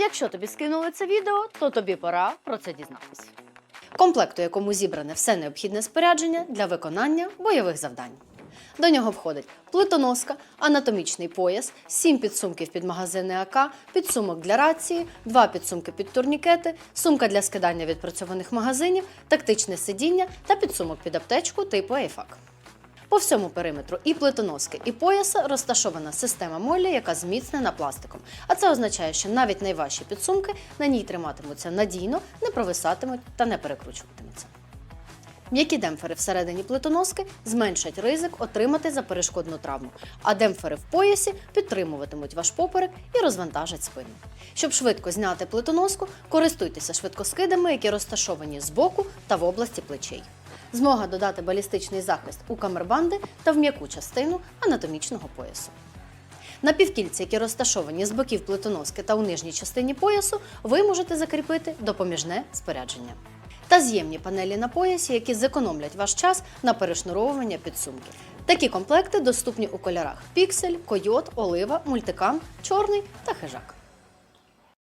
Якщо тобі скинули це відео, то тобі пора про це дізнатися. Комплект, у якому зібране все необхідне спорядження для виконання бойових завдань. До нього входить плитоноска, анатомічний пояс, 7 підсумків під магазини АК, підсумок для рації, 2 підсумки під турнікети, сумка для скидання відпрацьованих магазинів, тактичне сидіння та підсумок під аптечку типу Ейфак. По всьому периметру і плитоноски, і пояса розташована система Моллі, яка зміцнена пластиком. А це означає, що навіть найважчі підсумки на ній триматимуться надійно, не провисатимуть та не перекручуватимуться. М'які демпфери всередині плитоноски зменшать ризик отримати заперешкодну травму, а демпфери в поясі підтримуватимуть ваш поперек і розвантажать спину. Щоб швидко зняти плитоноску, користуйтеся швидкоскидами, які розташовані збоку та в області плечей. Змога додати балістичний захист у камербанди та в м'яку частину анатомічного поясу. На півкільці, які розташовані з боків плитоноски та у нижній частині поясу, ви можете закріпити допоміжне спорядження. Та з'ємні панелі на поясі, які зекономлять ваш час на перешнуровування підсумків. Такі комплекти доступні у кольорах піксель, койот, олива, мультикам, чорний та хижак.